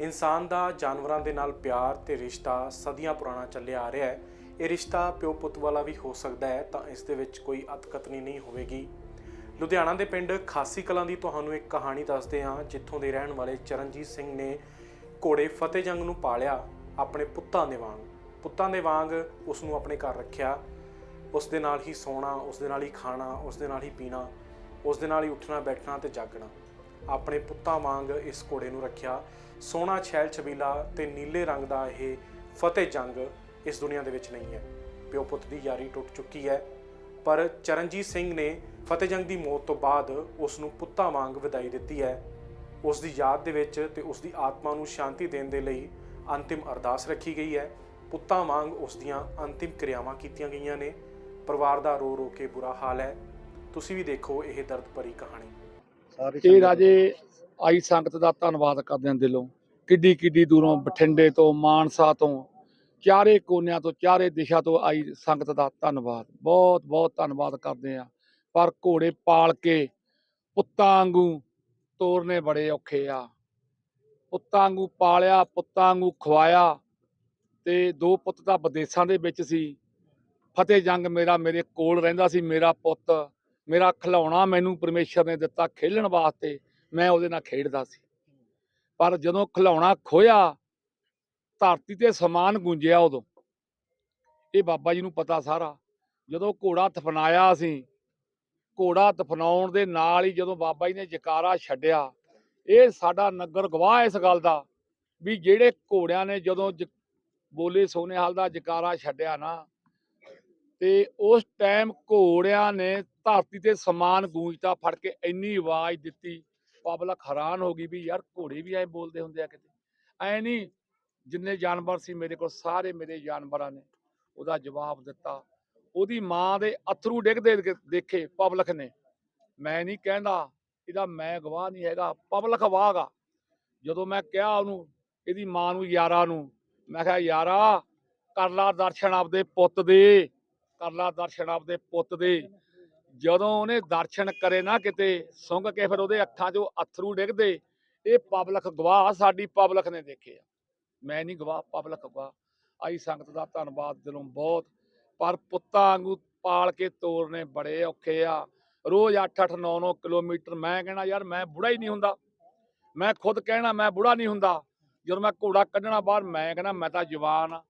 ਇਨਸਾਨ ਦਾ, ਜਾਨਵਰਾਂ ਦੇ ਨਾਲ ਪਿਆਰ ਤੇ ਰਿਸ਼ਤਾ ਸਦੀਆਂ ਪੁਰਾਣਾ ਚੱਲਿਆ ਆ ਰਿਹਾ ਹੈ। ਇਹ ਰਿਸ਼ਤਾ ਪਿਓ ਪੁੱਤ ਵਾਲਾ ਵੀ ਹੋ ਸਕਦਾ ਹੈ, ਤਾਂ ਇਸ ਦੇ ਵਿੱਚ ਕੋਈ ਅਤਕਤਨੀ ਨਹੀਂ ਹੋਵੇਗੀ। ਲੁਧਿਆਣਾ ਦੇ ਪਿੰਡ ਖਾਸੀ ਕਲਾਂ ਦੀ ਤੁਹਾਨੂੰ ਇੱਕ ਕਹਾਣੀ ਦੱਸਦੇ ਹਾਂ, ਜਿੱਥੋਂ ਦੇ ਰਹਿਣ ਵਾਲੇ ਚਰਨਜੀਤ ਸਿੰਘ ਨੇ ਘੋੜੇ ਫਤਿਹ ਜੰਗ ਨੂੰ ਪਾਲਿਆ ਆਪਣੇ ਪੁੱਤਾਂ ਦੇ ਵਾਂਗ। ਪੁੱਤਾਂ ਦੇ ਵਾਂਗ ਉਸ ਨੂੰ ਆਪਣੇ ਘਰ ਰੱਖਿਆ। ਉਸ ਦੇ ਨਾਲ ਹੀ ਸੌਣਾ, ਉਸ ਦੇ ਨਾਲ ਹੀ ਖਾਣਾ, ਉਸ ਦੇ ਨਾਲ ਹੀ ਪੀਣਾ, ਉਸ ਦੇ ਨਾਲ ਹੀ ਉੱਠਣਾ, ਬੈਠਣਾ ਤੇ ਜਾਗਣਾ। ਆਪਣੇ ਪੁੱਤਾਂ ਵਾਂਗ ਇਸ ਘੋੜੇ ਨੂੰ ਰੱਖਿਆ। ਸੋਹਣਾ ਛੈਲ ਛਬੀਲਾ ਤੇ ਨੀਲੇ ਰੰਗ ਦਾ ਇਹ ਫਤਿਹ ਜੰਗ ਇਸ ਦੁਨੀਆ ਦੇ ਵਿੱਚ ਨਹੀਂ ਹੈ। ਪਿਓ ਪੁੱਤ ਦੀ ਯਾਰੀ ਟੁੱਟ ਚੁੱਕੀ ਹੈ। ਪਰ ਚਰਨਜੀਤ ਸਿੰਘ ਨੇ ਫਤਿਹ ਜੰਗ ਦੀ ਮੌਤ ਤੋਂ ਬਾਅਦ ਉਸ ਨੂੰ ਪੁੱਤਾਂ ਵਾਂਗ ਵਿਦਾਈ ਦਿੱਤੀ ਹੈ। ਉਸ ਦੀ ਯਾਦ ਦੇ ਵਿੱਚ ਤੇ ਉਸ ਦੀ ਆਤਮਾ ਨੂੰ ਸ਼ਾਂਤੀ ਦੇਣ ਦੇ ਲਈ ਅੰਤਿਮ ਅਰਦਾਸ ਰੱਖੀ ਗਈ ਹੈ। ਪੁੱਤਾਂ ਵਾਂਗ ਉਸ ਦੀਆਂ ਅੰਤਿਮ ਕਿਰਿਆਵਾਂ ਕੀਤੀਆਂ ਗਈਆਂ ਨੇ। ਪਰਿਵਾਰ ਦਾ ਰੋ ਰੋ ਕੇ ਬੁਰਾ ਹਾਲ ਹੈ। ਤੁਸੀਂ ਵੀ ਦੇਖੋ ਇਹ ਦਰਦ ਭਰੀ ਕਹਾਣੀ। ਇਹ ਰਾਜੇ ਆਈ ਸੰਗਤ ਦਾ ਧੰਨਵਾਦ ਕਰਦੇ ਹਾਂ ਦਿਲੋਂ। ਕਿੱਡੀ ਕਿੱਡੀ ਦੂਰੋਂ ਬਠਿੰਡੇ ਤੋਂ ਮਾਨਸਾ ਤੋਂ ਚਾਰੇ ਕੋਨਿਆਂ ਤੋਂ ਚਾਰੇ ਦਿਸ਼ਾ ਤੋਂ ਆਈ ਸੰਗਤ ਦਾ ਧੰਨਵਾਦ। ਬਹੁਤ ਬਹੁਤ ਧੰਨਵਾਦ ਕਰਦੇ ਆ ਪਰ ਘੋੜੇ ਪਾਲ ਕੇ ਪੁੱਤਾਂ ਵਾਂਗੂ ਤੋਰਨੇ ਬੜੇ ਔਖੇ ਆ। ਪੁੱਤਾਂ ਵਾਂਗੂ ਪਾਲਿਆ ਪੁੱਤਾਂ ਵਾਂਗੂ ਖਵਾਇਆ ਤੇ ਦੋ ਪੁੱਤ ਤਾਂ ਵਿਦੇਸ਼ਾਂ ਦੇ ਵਿੱਚ ਸੀ। ਫਤਿਹ ਜੰਗ ਮੇਰਾ ਮੇਰੇ ਕੋਲ ਰਹਿੰਦਾ ਸੀ ਮੇਰਾ ਪੁੱਤ ਮੇਰਾ ਖਿਲਾਉਣਾ ਮੈਨੂੰ ਪਰਮੇਸ਼ਰ ਨੇ ਦਿੱਤਾ ਖੇਲਣ ਵਾਸਤੇ, ਮੈਂ ਉਹਦੇ ਨਾਲ ਖੇਡਦਾ ਸੀ। ਪਰ ਜਦੋਂ ਖਿਡੌਣਾ ਖੋਇਆ ਧਰਤੀ ਤੇ ਸਮਾਨ ਗੂੰਜਿਆ ਉਦੋਂ। ਇਹ ਬਾਬਾ ਜੀ ਨੂੰ ਪਤਾ ਸਾਰਾ। ਜਦੋਂ ਘੋੜਾ ਦਫਨਾਇਆ ਅਸੀਂ, ਘੋੜਾ ਦਫਨਾਉਣ ਦੇ ਨਾਲ ਹੀ ਜਦੋਂ ਬਾਬਾ ਜੀ ਨੇ ਜਕਾਰਾ ਛੱਡਿਆ, ਇਹ ਸਾਡਾ ਨਗਰ ਗਵਾਹ ਇਸ ਗੱਲ ਦਾ, ਵੀ ਜਿਹੜੇ ਘੋੜਿਆਂ ਨੇ ਜਦੋਂ ਜ- ਬੋਲੇ ਸੋਨੇਹਾਲ ਦਾ ਜਕਾਰਾ ਛੱਡਿਆ ਨਾ, ਤੇ ਉਸ ਟਾਈਮ ਘੋੜਿਆਂ ਨੇ ਧਰਤੀ ਤੇ ਸਮਾਨ ਗੂੰਜਦਾ ਫੜ ਕੇ ਇੰਨੀ ਆਵਾਜ਼ ਦਿੱਤੀ ਪਬਲਿਕ ਹੈਰਾਨ ਹੋ ਗਈ ਵੀ ਯਾਰ ਘੋੜੇ ਵੀ ਐ ਬੋਲਦੇ ਹੁੰਦੇ ਆ ਕਿਤੇ। ਐ ਨਹੀਂ ਜਿੰਨੇ ਜਾਨਵਰ ਸੀ ਮੇਰੇ ਕੋਲ, ਸਾਰੇ ਮੇਰੇ ਜਾਨਵਰਾਂ ਨੇ ਉਹਦਾ ਜਵਾਬ ਦਿੱਤਾ। ਉਹਦੀ ਮਾਂ ਦੇ ਅਥਰੂ ਡਿੱਗਦੇ ਦੇਖੇ ਪਬਲਿਕ ਨੇ। ਮੈਂ ਨਹੀਂ ਕਹਿੰਦਾ ਇਹਦਾ ਮੈਂ ਗਵਾਹ ਨਹੀਂ ਹੈਗਾ ਪਬਲਿਕ ਗਵਾਹਗਾ ਜਦੋਂ ਮੈਂ ਕਿਹਾ ਉਹਨੂੰ, ਇਹਦੀ ਮਾਂ ਨੂੰ ਯਾਰਾ ਨੂੰ, ਮੈਂ ਕਿਹਾ, ਯਾਰਾ, ਕਰ ਲਾ ਦਰਸ਼ਨ ਆਪਦੇ ਪੁੱਤ ਦੇ, ਕਰ ਲਾ ਦਰਸ਼ਨ ਆਪਦੇ ਪੁੱਤ ਦੇ। ਜਦੋਂ ਉਹਨੇ ਦਰਸ਼ਨ ਕਰੇ ਨਾ ਕਿਤੇ, ਸੁੰਘ ਕੇ ਫਿਰ ਉਹਦੇ ਅੱਖਾਂ 'ਚੋਂ ਅਥਰੂ ਡਿੱਗਦੇ, ਇਹ ਪਬਲਿਕ ਗਵਾਹ ਸਾਡੀ ਪਬਲਿਕ ਨੇ ਦੇਖੇ ਆ। ਮੈਂ ਨਹੀਂ ਗਵਾਹ, ਪਬਲਿਕ ਗਵਾਹ। ਆਈ ਸੰਗਤ ਦਾ ਧੰਨਵਾਦ ਦਿਲੋਂ ਬਹੁਤ। ਪਰ ਪੁੱਤਾਂ ਵਾਂਗੂ ਪਾਲ ਕੇ ਤੋਰਨੇ ਬੜੇ ਔਖੇ ਆ। ਰੋਜ਼ 8-8 9-9 ਕਿਲੋਮੀਟਰ ਮੈਂ ਕਹਿਣਾ, ਯਾਰ ਮੈਂ ਬੁੜਾ ਹੀ ਨਹੀਂ ਹੁੰਦਾ। ਮੈਂ ਖੁਦ ਕਹਿਣਾ, ਮੈਂ ਬੁੜਾ ਨਹੀਂ ਹੁੰਦਾ। ਜਦੋਂ ਮੈਂ ਘੋੜਾ ਕੱਢਣਾ ਬਾਹਰ, ਮੈਂ ਕਹਿੰਦਾ ਮੈਂ ਤਾਂ ਜਵਾਨ ਆ।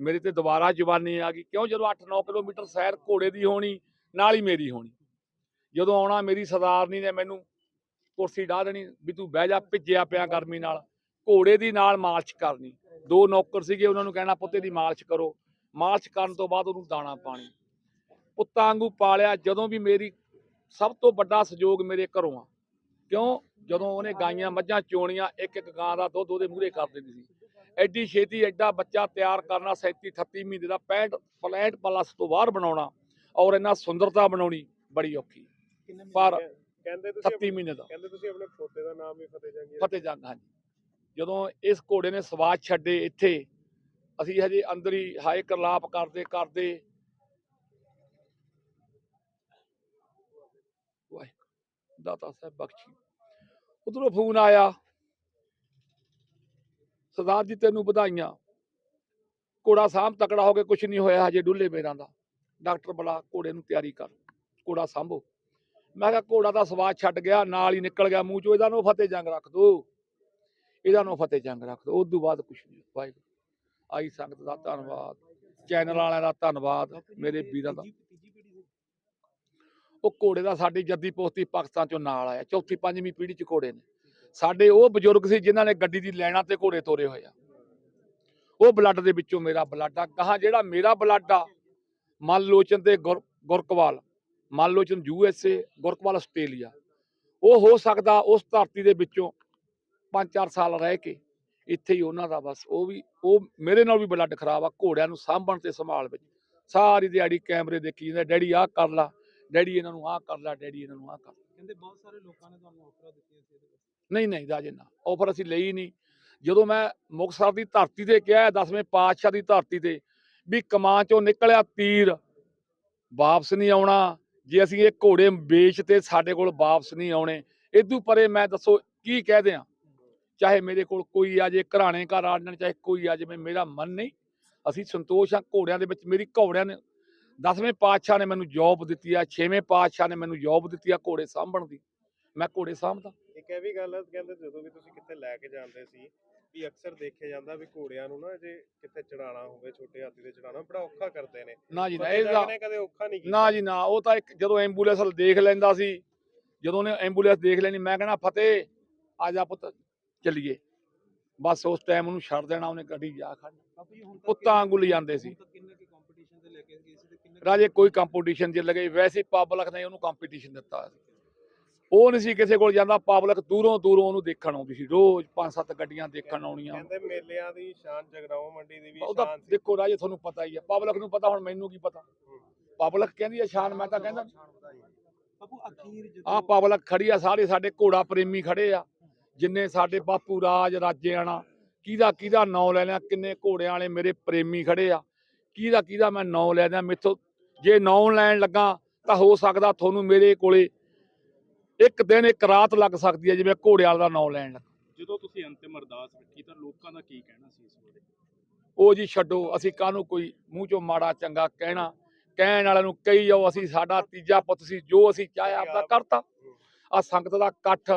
ਮੇਰੀ ਤੇ ਦੁਬਾਰਾ ਜਵਾਨੀ ਆ ਗਈ। ਕਿਉਂ? ਜਦੋਂ 8-9 ਕਿਲੋਮੀਟਰ ਸੈਰ ਘੋੜੇ ਦੀ ਹੋਣੀ ਨਾਲ ਹੀ ਮੇਰੀ ਹੋਣੀ। ਜਦੋਂ ਆਉਣਾ ਮੇਰੀ ਸਰਦਾਰਨੀ ਨੇ ਮੈਨੂੰ ਕੁਰਸੀ ਢਾ ਦੇਣੀ ਵੀ ਤੂੰ ਬਹਿ ਜਾ, ਭਿੱਜਿਆ ਪਿਆ ਗਰਮੀ ਨਾਲ, ਘੋੜੇ ਦੀ ਨਾਲ ਮਾਲਸ਼ ਕਰਨੀ। ਦੋ ਨੌਕਰ ਸੀਗੇ, ਉਹਨਾਂ ਨੂੰ ਕਹਿਣਾ, ਪੁੱਤੇ ਦੀ ਮਾਲਸ਼ ਕਰੋ। ਮਾਲਸ਼ ਕਰਨ ਤੋਂ ਬਾਅਦ ਉਹਨੂੰ ਦਾਣਾ ਪਾਣੀ। ਪੁੱਤਾਂ ਵਾਂਗੂ ਪਾਲਿਆ, ਜਦੋਂ ਵੀ ਮੇਰੀ ਸਭ ਤੋਂ ਵੱਡਾ ਸਹਿਯੋਗ ਮੇਰੇ ਘਰੋਂ ਆ। ਕਿਉਂ? ਜਦੋਂ ਉਹਨੇ ਗਾਈਆਂ ਮੱਝਾਂ ਚੋਣੀਆਂ ਇੱਕ ਇੱਕ ਗਾਂ ਦਾ ਦੁੱਧ ਉਹਦੇ ਮੂਹਰੇ ਕਰ ਦਿੰਦੀ ਸੀ। ਐਡੀ ਛੇਤੀ ਐਡਾ ਬੱਚਾ ਤਿਆਰ ਕਰਨਾ 37 38 ਮਹੀਨੇ ਦਾ 65 65 ਪਲੱਸ ਤੋਂ ਬਾਹਰ ਬਣਾਉਣਾ। ਔਰ ਇਹਨਾਂ ਸੁੰਦਰਤਾ ਬਣਾਉਣੀ ਬੜੀ ਔਖੀ। ਪਰ ਕਹਿੰਦੇ ਤੁਸੀਂ 38 ਮਹੀਨੇ ਦਾ। ਕਹਿੰਦੇ ਤੁਸੀਂ ਆਪਣੇ ਪੋਤੇ ਦਾ ਨਾਮ ਵੀ ਫਤਿਹ ਜੰਗੀ ਫਤਿਹ ਜੰਗ ਹਾਂਜੀ। ਜਦੋਂ ਇਸ ਘੋੜੇ ਨੇ ਸਵਾਦ ਛੱਡੇ ਇੱਥੇ ਅਸੀਂ ਹਜੇ ਅੰਦਰ ਹੀ ਹਾਏ ਕਰਲਾਪ ਕਰਦੇ ਕਰਦੇ ਦਾਤਾ ਸਾਹਿਬ ਬਖਸ਼ੀ। ਉਧਰੋਂ ਫੋਨ ਆਇਆ ਸਰਦਾਰ ਜੀ ਤੈਨੂੰ ਵਧਾਈਆਂ। ਘੋੜਾ ਸਾਂਭ ਤਕੜਾ ਹੋ ਕੇ ਕੁਝ ਨਹੀਂ ਹੋਇਆ ਹਜੇ ਡੁੱਲੇ ਮੇਰਾਂ ਦਾ। ਡਾਕਟਰ ਬੁਲਾ ਘੋੜੇ ਨੂੰ ਤਿਆਰੀ ਕਰ, ਘੋੜਾ ਸਾਂਭੋ। ਮੈਂ ਕਿਹਾ ਘੋੜਾ ਦਾ ਸਵਾਦ ਛੱਡ ਗਿਆ, ਨਾਲ ਹੀ ਨਿਕਲ ਗਿਆ ਮੂੰਹ ਚੋਂ, ਇਹਦਾ ਨੂੰ ਫਤਿਹ ਜੰਗ ਰੱਖ ਦੋ। ਇਹਦਾ ਨੂੰ ਫਤਿਹ ਜੰਗ ਰੱਖ ਦੋ ਉਸ ਤੋਂ ਬਾਅਦ ਕੁਛ ਨਹੀਂ, ਵਾਹਿਗੁਰੂ। ਆਈ ਸੰਗਤ ਦਾ ਧੰਨਵਾਦ। ਚੈਨਲ ਵਾਲਿਆਂ ਦਾ ਧੰਨਵਾਦ, ਮੇਰੇ ਵੀਰਾਂ ਦਾ। ਉਹ ਘੋੜੇ ਦਾ ਸਾਡੀ ਜੱਦੀ ਪੋਸਤੀ ਪਾਕਿਸਤਾਨ ਚੋਂ ਨਾਲ ਆਇਆ, ਚੌਥੀ ਪੰਜਵੀਂ ਪੀੜ੍ਹੀ ਚ ਘੋੜੇ ਨੇ। ਸਾਡੇ ਉਹ ਬਜ਼ੁਰਗ ਸੀ ਜਿਨ੍ਹਾਂ ਨੇ ਗੱਡੀ ਦੀ ਲੈਣਾ ਤੇ ਘੋੜੇ ਤੋਰੇ ਹੋਏ ਆ। ਉਹ ਬਲੱਡ ਦੇ ਵਿੱਚੋਂ ਮੇਰਾ ਬਲੱਡ ਆ। ਕਹਾ ਜਿਹੜਾ ਮੇਰਾ ਬਲੱਡ ਆ ਮਨਲੋਚਨ ਤੇ ਗੁਰ- Gurkawal Manlochan U S A Gurkawal Australia. ਉਹ ਹੋ ਸਕਦਾ ਉਸ ਧਰਤੀ ਦੇ ਵਿੱਚੋਂ 5-4 ਸਾਲ ਰਹਿ ਕੇ ਇੱਥੇ ਹੀ ਉਹਨਾਂ ਦਾ ਬਸ। ਉਹ ਵੀ ਉਹ ਮੇਰੇ ਨਾਲ ਵੀ ਬਲੱਡ ਖਰਾਬ ਆ ਘੋੜਿਆਂ ਨੂੰ ਸਾਂਭਣ ਤੇ ਸੰਭਾਲ ਵਿੱਚ। ਸਾਰੀ ਦਿਹਾੜੀ ਕੈਮਰੇ ਦੇਖੀ ਜਾਂਦੇ ਡੈਡੀ ਆਹ ਕਰ ਲਾ ਡੈਡੀ ਇਹਨਾਂ ਨੂੰ ਆਹ ਕਰ ਲਾ ਡੈਡੀ ਇਹਨਾਂ ਨੂੰ ਆਹ ਕਰ। ਕਹਿੰਦੇ ਬਹੁਤ ਸਾਰੇ ਲੋਕਾਂ ਨੇ ਤੁਹਾਨੂੰ ਆਫਰਾਂ ਦਿੱਤੀਆਂ ਸੀ ਇਹਦੇ ਵਿੱਚ। ਨਹੀਂ ਨਹੀਂ ਰਾਜੇ ਨਾ ਆਫਰ ਅਸੀਂ ਲਈ ਨਹੀਂ। ਜਦੋਂ ਮੈਂ ਮੁਕਤਸਰ ਦੀ ਧਰਤੀ ਤੇ ਕਿਹਾ ਦਸਵੇਂ ਪਾਤਸ਼ਾਹ ਦੀ ਧਰਤੀ ਤੇ ਵੀ ਕਮਾਂ ਚੋਂ ਨਿਕਲਿਆ ਤੀਰ। ਵਾਪਸ ਨਹੀਂ ਆਉਣਾ। ਜੇ ਅਸੀਂ ਇਹ ਘੋੜੇ ਵੇਚ ਤੇ ਸਾਡੇ ਕੋਲ ਵਾਪਸ ਨਹੀਂ ਆਉਣੇ। ਇਦੋਂ ਪਰੇ ਮੈਂ ਦੱਸੋ, ਕੀ ਕਹਿ ਦਿਆਂ? ਚਾਹੇ ਮੇਰੇ ਕੋਲ ਕੋਈ ਆ ਜੇ, ਘਰਾਣੇ ਘਰ ਆੜਨ ਚਾਹੇ ਕੋਈ ਆ ਜਾਵੇ, ਮੇਰਾ ਮਨ ਨਹੀਂ। ਅਸੀਂ ਸੰਤੋਸ਼ ਆ ਘੋੜਿਆਂ ਦੇ ਵਿੱਚ, ਮੇਰੀ ਘੋੜਿਆਂ ਨੇ ਦਸਵੇਂ ਪਾਤਸ਼ਾਹ ਨੇ ਮੈਨੂੰ ਜੌਬ ਦਿੱਤੀ ਆ, ਛੇਵੇਂ ਪਾਤਸ਼ਾਹ ਨੇ ਮੈਨੂੰ ਜੌਬ ਦਿੱਤੀ ਆ ਘੋੜੇ ਸਾਂਭਣ ਦੀ। ਮੈਂ ਘੋੜੇ ਸਾਂਭਦਾ। ਇੱਕ ਇਹ ਵੀ ਗੱਲ ਹੈ ਕਹਿੰਦੇ ਜਦੋਂ ਵੀ ਤੁਸੀਂ ਕਿੱਥੇ ਲੈ ਕੇ ਜਾਂਦੇ ਸੀ ਵੀ ਅਕਸਰ ਦੇਖਿਆ ਜਾਂਦਾ ਵੀ ਘੋੜਿਆਂ ਨੂੰ ਨਾ ਜੇ ਕਿੱਥੇ ਚੜਾਉਣਾ ਹੋਵੇ ਛੋਟੇ ਹਾਥੀ ਤੇ ਚੜਾਉਣਾ ਬੜਾ ਔਖਾ ਕਰਦੇ ਨੇ। ਨਾ ਜੀ ਨਾ ਨੇ ਕਦੇ ਔਖਾ ਨਹੀਂ ਕੀਤਾ। ਨਾ ਜੀ ਨਾ ਉਹ ਤਾਂ ਇੱਕ ਜਦੋਂ ਐਂਬੂਲੈਂਸ ਵੱਲ ਦੇਖ ਲੈਂਦਾ ਸੀ ਜਦੋਂ ਨੇ ਐਂਬੂਲੈਂਸ ਦੇਖ ਲੈਣੀ ਮੈਂ ਕਹਿਣਾ ਫਤਿਹ ਆ ਜਾ ਪੁੱਤ ਚੱਲੀਏ। ਬਸ ਉਸ ਟਾਈਮ ਉਹਨੂੰ ਛੱਡ ਦੇਣਾ ਉਹਨੇ ਗੱਡੀ ਜਾ ਖੜਨਾ ਪੁੱਤਾਂ ਵਾਂਗੂ ਲਿਜਾਂਦੇ ਸੀ। ਸੀ ਰਾਜੇ ਕੋਈ ਕੰਪੀਟੀਸ਼ਨ ਜੇ ਲੱਗੇ ਵੈਸੇ ਪਬਲਿਕ ਨੇ ਉਹਨੂੰ ਕੰਪੀਟੀਸ਼ਨ ਦਿੱਤਾ। ਉਹ ਨਹੀਂ ਸੀ ਕਿਸੇ ਕੋਲ ਜਾਂਦਾ ਪਬਲਿਕ ਦੂਰੋਂ ਦੂਰੋਂ ਉਹਨੂੰ ਦੇਖਣ ਆਉਂਦੀ ਸੀ ਰੋਜ਼ ਪੰਜ ਸੱਤ ਗੱਡੀਆਂ ਦੇਖਣ ਆਉਣੀਆਂ। ਕਹਿੰਦੇ ਮੇਲਿਆਂ ਦੀ ਸ਼ਾਨ ਜਗਰਾਉਂ ਮੰਡੀ ਦੀ ਵੀ ਉਹ ਤਾਂ ਸ਼ਾਨ ਸੀ। ਦੇਖੋ ਰਾਜੇ ਤੁਹਾਨੂੰ ਪਤਾ ਹੀ ਹੈ ਪਬਲਿਕ ਨੂੰ ਪਤਾ ਹੁਣ ਮੈਨੂੰ ਕੀ ਪਤਾ। ਪਬਲਿਕ ਕਹਿੰਦੀ ਹੈ ਸ਼ਾਨ ਮੈਂ ਤਾਂ ਕਹਿੰਦਾ ਬਾਪੂ ਅਖੀਰ ਜਦੋਂ ਆ ਪਬਲਿਕ ਖੜੀ ਆ ਸਾਰੇ ਸਾਡੇ ਘੋੜਾ ਪ੍ਰੇਮੀ ਖੜੇ ਆ ਜਿੰਨੇ ਸਾਡੇ ਬਾਪੂ ਰਾਜ ਰਾਜੇਆਣਾ ਕਿਹਦਾ ਕਿਹਦਾ ਨਾਂ ਲੈ ਲਿਆ ਕਿੰਨੇ ਘੋੜਿਆਂ ਵਾਲੇ ਮੇਰੇ ਪ੍ਰੇਮੀ ਖੜੇ ਆ ਕਿਹਦਾ ਕਿਹਦਾ ਮੈਂ ਨਾਂ ਲੈ ਦਿਆਂ ਮੇਥੋਂ ਜੇ ਨਾਂ ਲੈਣ ਲੱਗਾ ਤਾਂ ਹੋ ਸਕਦਾ ਤੁਹਾਨੂੰ ਮੇਰੇ ਕੋਲੇ ਇੱਕ ਦਿਨ ਇੱਕ ਰਾਤ ਲੱਗ ਸਕਦੀ ਹੈ ਜਿਵੇਂ ਘੋੜੇ ਵਾਲੇ ਦਾ ਨਾਂ ਲੈਣ। ਲੱਗਾ ਜਦੋਂ ਤੁਸੀਂ ਅੰਤਿਮ ਅਰਦਾਸ ਰੱਖੀ ਤਾਂ ਲੋਕਾਂ ਦਾ ਕੀ ਕਹਿਣਾ ਸੀ ਇਸ ਬਾਰੇ? ਉਹ ਜੀ ਛੱਡੋ ਅਸੀਂ ਕਾਹਨੂੰ ਕੋਈ ਮੂੰਹ ਚੋਂ ਮਾੜਾ ਚੰਗਾ ਕਹਿਣਾ? ਕਹਿਣ ਵਾਲਿਆਂ ਨੂੰ ਕਹੀ ਜਾਓ ਅਸੀਂ ਸਾਡਾ ਤੀਜਾ ਪੁੱਤ ਸੀ ਜੋ ਅਸੀਂ ਚਾਹਿਆ ਆਪਦਾ ਕਰਤਾ। ਆ ਸੰਗਤ ਦਾ ਇਕੱਠ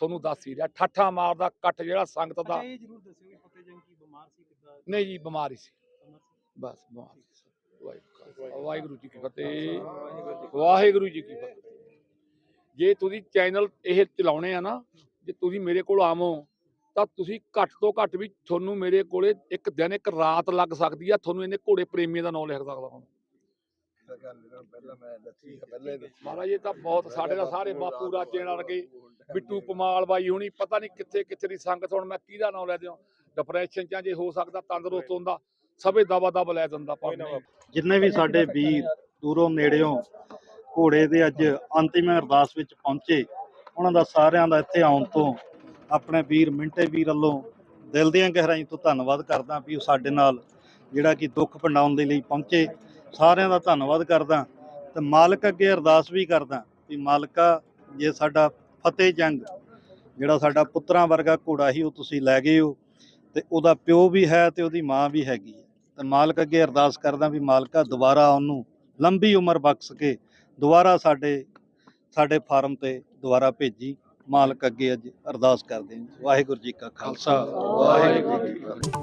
ਤੁਹਾਨੂੰ ਦੱਸ ਹੀ ਰਿਹਾ। ਠਾਠਾ ਮਾਰਦਾ ਇਕੱਠ ਜਿਹੜਾ ਸੰਗਤ ਦਾ ਅੱਛਾ ਇਹ ਜ਼ਰੂਰ ਦੱਸਿਓ ਕਿ ਫਤਿਹ ਜੰਗ ਕੀ ਬਿਮਾਰ ਸੀ ਕਿੱਦਾਂ ਨਹੀਂ ਜੀ ਬਿਮਾਰੀ ਸੀ? ਬਸ ਬਿਮਾਰੀ ਸੀ। ਵਾਹਿਗੁਰੂ ਵਾਹਿਗੁਰੂ ਜੀ ਕੀ ਫਤਿਹ। ਵਾਹਿਗੁਰੂ ਜੀ ਕੀ ਫਤਿਹ। ਜੇ ਤੁਸੀਂ ਚੈਨਲ ਇਹ ਚਲਾਉਣੇ ਆ ਨਾ ਜੇ ਤੁਸੀਂ ਮੇਰੇ ਕੋਲ ਆਵੋ ਤਾਂ ਤੁਸੀਂ ਘੱਟ ਤੋਂ ਘੱਟ ਵੀ ਤੁਹਾਨੂੰ ਮੇਰੇ ਕੋਲੇ ਇੱਕ ਦਿਨ ਇੱਕ ਰਾਤ ਲੱਗ ਸਕਦੀ ਆ ਤੁਹਾਨੂੰ ਇਹਨੇ ਘੋੜੇ ਪ੍ਰੇਮੀਆਂ ਦਾ ਨਾਮ ਲਿਖ ਸਕਦਾ ਹਾਂ ਮਹਾਰਾਜ ਇਹ ਤਾਂ ਬਹੁਤ ਸਾਡੇ ਦਾ ਸਾਰੇ ਬਾਪੂ ਰਾਜੇ ਨਾਲ ਗਏ। ਬਿੱਟੂ ਪਮਾਲ ਬਾਈ ਹੁਣੀ ਪਤਾ ਨਹੀਂ ਕਿੱਥੇ ਕਿੱਥੇ ਦੀ ਸੰਗਤ ਹੁਣ ਮੈਂ ਕਿਹਦਾ ਨਾਮ ਲੈ ਦਿਆਂ? ਡਿਪਰੈਸ਼ਨ ਚ ਜੇ ਹੋ ਸਕਦਾ ਤੰਦਰੁਸਤ ਹੁੰਦਾ ਸਭੇ ਦਵਾ ਦਬ ਲੈ ਦਿੰਦਾ ਪਰ। ਜਿੰਨੇ ਵੀ ਸਾਡੇ ਵੀਰ ਦੂਰੋਂ ਨੇੜਿਓਂ ਘੋੜੇ ਦੇ ਅੱਜ ਅੰਤਿਮ ਅਰਦਾਸ ਵਿੱਚ ਪਹੁੰਚੇ। ਉਹਨਾਂ ਦਾ ਸਾਰਿਆਂ ਦਾ ਇੱਥੇ ਆਉਣ ਤੋਂ ਆਪਣੇ ਵੀਰ ਮਿੰਟੇ ਵੀਰ ਵੱਲੋਂ ਦਿਲ ਦੀਆਂ ਗਹਿਰਾਈ ਤੋਂ ਧੰਨਵਾਦ ਕਰਦਾ ਵੀ ਉਹ ਸਾਡੇ ਨਾਲ ਜਿਹੜਾ ਕਿ ਦੁੱਖ ਵੰਡਾਉਣ ਦੇ ਲਈ ਪਹੁੰਚੇ। ਸਾਰਿਆਂ ਦਾ ਧੰਨਵਾਦ ਕਰਦਾ ਤੇ ਮਾਲਕ ਅੱਗੇ ਅਰਦਾਸ ਵੀ ਕਰਦਾ ਵੀ ਮਾਲਕਾ, ਜੇ ਸਾਡਾ ਫਤਿਹ ਜੰਗ, ਜਿਹੜਾ ਸਾਡਾ ਪੁੱਤਰਾਂ ਵਰਗਾ ਘੋੜਾ ਸੀ, ਉਹ ਤੁਸੀਂ ਲੈ ਗਏ ਹੋ ਤੇ ਉਹਦਾ ਪਿਓ ਵੀ ਹੈ ਤੇ ਉਹਦੀ ਮਾਂ ਵੀ ਹੈਗੀ ਹੈ। ਤੇ ਮਾਲਕ ਅੱਗੇ ਅਰਦਾਸ ਕਰਦਾ ਵੀ ਮਾਲਕਾ ਦੁਬਾਰਾ ਉਹਨੂੰ ਲੰਬੀ ਉਮਰ ਬਖਸ਼ ਕੇ ਦੁਬਾਰਾ ਸਾਡੇ ਸਾਡੇ ਫਾਰਮ ਤੇ ਦੁਬਾਰਾ ਭੇਜੀ। ਮਾਲਕ ਅੱਗੇ ਅੱਜ ਅਰਦਾਸ ਕਰਦੇ ਹਾਂ। ਵਾਹਿਗੁਰੂ ਜੀ ਕਾ ਖਾਲਸਾ। ਵਾਹਿਗੁਰੂ ਜੀ ਕੀ ਫਤਿਹ।